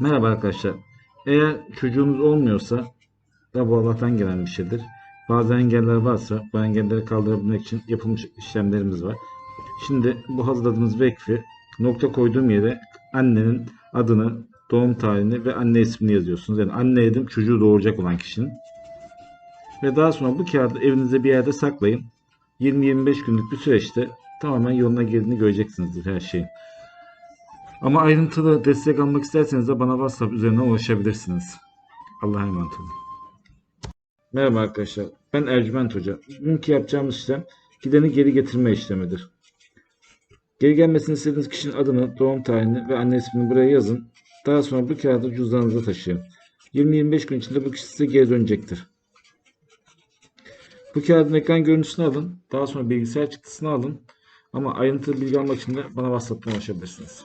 Merhaba arkadaşlar. Eğer çocuğunuz olmuyorsa da bu Allah'tan gelen bir şeydir. Bazı engeller varsa bu engelleri kaldırabilmek için yapılmış işlemlerimiz var. Şimdi bu hazırladığımız vekfi nokta koyduğum yere annenin adını, doğum tarihini ve anne ismini yazıyorsunuz. Yani anne dedim çocuğu doğuracak olan kişinin. Ve daha sonra bu kağıdı evinizde bir yerde saklayın. 20-25 günlük bir süreçte tamamen yoluna girdiğini göreceksinizdir her şeyin. Ama ayrıntılı destek almak isterseniz de bana WhatsApp üzerinden ulaşabilirsiniz. Allah'a emanet olun. Merhaba arkadaşlar. Ben Ercüment Hoca. Bugünkü yapacağımız işlem gideni geri getirme işlemidir. Geri gelmesini istediğiniz kişinin adını, doğum tarihini ve anne ismini buraya yazın. Daha sonra bu kağıdı cüzdanınıza taşıyın. 20-25 gün içinde bu kişi size geri dönecektir. Bu kağıdın ekran görüntüsünü alın. Daha sonra bilgisayar çıktısını alın. Ama ayrıntılı bilgi almak için de bana WhatsApp'tan ulaşabilirsiniz.